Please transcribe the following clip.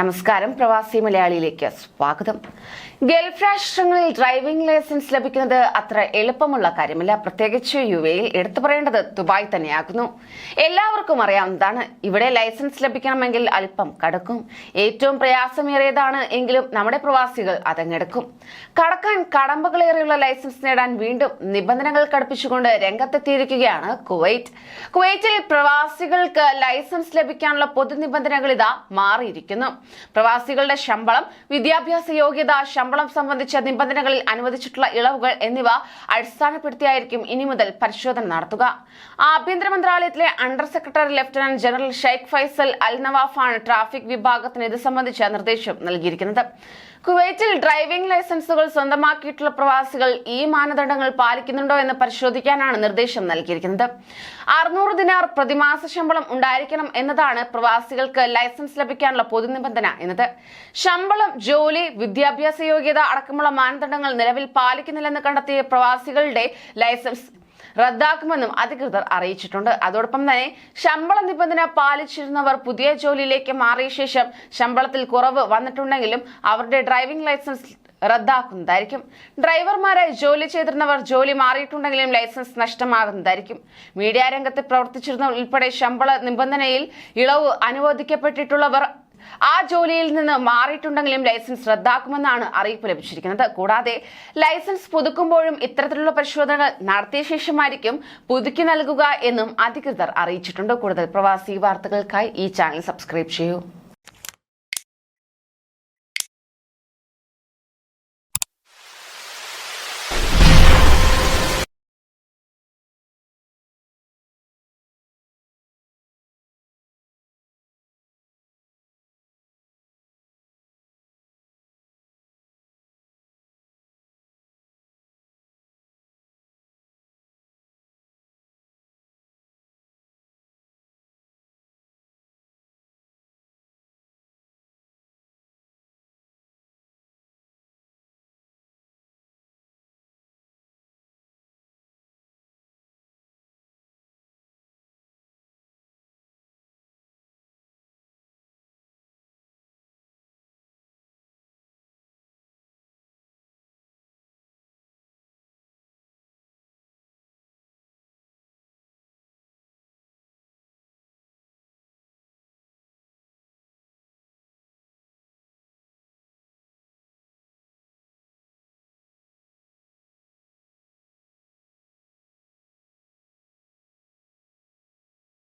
നമസ്കാരം. പ്രവാസി മലയാളിയിലേക്ക് സ്വാഗതം. ഗൾഫ് രാഷ്ട്രങ്ങളിൽ ഡ്രൈവിംഗ് ലൈസൻസ് ലഭിക്കുന്നത് അത്ര എളുപ്പമുള്ള കാര്യമല്ല. പ്രത്യേകിച്ച് യു എയിൽ എടുത്തു പറയേണ്ടത് ദുബായ് തന്നെയാകുന്നു. എല്ലാവർക്കും അറിയാവുന്നതാണ് ഇവിടെ ലൈസൻസ് ലഭിക്കണമെങ്കിൽ അല്പം കടക്കും. ഏറ്റവും പ്രയാസമേറിയതാണ് എങ്കിലും നമ്മുടെ പ്രവാസികൾ അതങ്ങെടുക്കും. കടക്കാൻ കടമ്പകളേറെയുള്ള ലൈസൻസ് നേടാൻ വീണ്ടും നിബന്ധനകൾ കടുപ്പിച്ചുകൊണ്ട് രംഗത്തെത്തിയിരിക്കുകയാണ് കുവൈറ്റ്. കുവൈറ്റിൽ പ്രവാസികൾക്ക് ലൈസൻസ് ലഭിക്കാനുള്ള പൊതു നിബന്ധനകൾ ഇതാ മാറിയിരിക്കുന്നു. പ്രവാസികളുടെ ശമ്പളം വിദ്യാഭ്യാസ യോഗ്യത ശമ്പളം സംബന്ധിച്ച നിബന്ധനകളിൽ അനുവദിച്ചിട്ടുള്ള ഇളവുകൾ എന്നിവ അടിസ്ഥാനപ്പെടുത്തിയായിരിക്കും ഇനി മുതൽ പരിശോധന നടത്തുക. ആഭ്യന്തര മന്ത്രാലയത്തിലെ under secretary lieutenant general Sheikh Faisal Al നവാഫാണ് traffic വിഭാഗത്തിന് ഇത് സംബന്ധിച്ച നിർദ്ദേശം നൽകിയിരിക്കുന്നത്. കുവൈറ്റിൽ ഡ്രൈവിംഗ് ലൈസൻസുകൾ സ്വന്തമാക്കിയിട്ടുള്ള പ്രവാസികൾ ഈ മാനദണ്ഡങ്ങൾ പാലിക്കുന്നുണ്ടോ എന്ന് പരിശോധിക്കാനാണ് നിർദ്ദേശം നൽകിയിരിക്കുന്നത്. അറുന്നൂറ് ദിനാർ പ്രതിമാസ ശമ്പളം ഉണ്ടായിരിക്കണം എന്നതാണ് പ്രവാസികൾക്ക് ലൈസൻസ് ലഭിക്കാനുള്ള പൊതുനിബന്ധന എന്നത്. ശമ്പളം ജോലി വിദ്യാഭ്യാസ യോഗ്യത അടക്കമുള്ള മാനദണ്ഡങ്ങൾ നിലവിൽ പാലിക്കുന്നില്ലെന്ന് കണ്ടെത്തിയ പ്രവാസികളുടെ ലൈസൻസ് റദ്ദാക്കുമെന്നും അധികൃതർ അറിയിച്ചിട്ടുണ്ട്. അതോടൊപ്പം തന്നെ ശമ്പള നിബന്ധന പാലിച്ചിരുന്നവർ പുതിയ ജോലിയിലേക്ക് മാറിയ ശേഷം ശമ്പളത്തിൽ കുറവ് വന്നിട്ടുണ്ടെങ്കിലും അവരുടെ ഡ്രൈവിംഗ് ലൈസൻസ് റദ്ദാക്കുന്നതായിരിക്കും. ഡ്രൈവർമാരായി ജോലി ചെയ്തിരുന്നവർ ജോലി മാറിയിട്ടുണ്ടെങ്കിലും ലൈസൻസ് നഷ്ടമാകുന്നതായിരിക്കും. മീഡിയ രംഗത്ത് പ്രവർത്തിച്ചിരുന്നവർ ഉൾപ്പെടെ ശമ്പള നിബന്ധനയിൽ ഇളവ് അനുവദിക്കപ്പെട്ടിട്ടുള്ളവർ ആ ജോലിയിൽ നിന്ന് മാറിയിട്ടുണ്ടെങ്കിലും ലൈസൻസ് റദ്ദാക്കുമെന്നാണ് അറിയിപ്പ് ലഭിച്ചിരിക്കുന്നത്. കൂടാതെ ലൈസൻസ് പുതുക്കുമ്പോഴും ഇത്തരത്തിലുള്ള പരിശോധനകൾ നടത്തിയ ശേഷമായിരിക്കും പുതുക്കി നൽകുക എന്നും അധികൃതർ അറിയിച്ചിട്ടുണ്ട്. കൂടുതൽ പ്രവാസി വാർത്തകൾക്കായി ഈ ചാനൽ സബ്സ്ക്രൈബ് ചെയ്യൂ.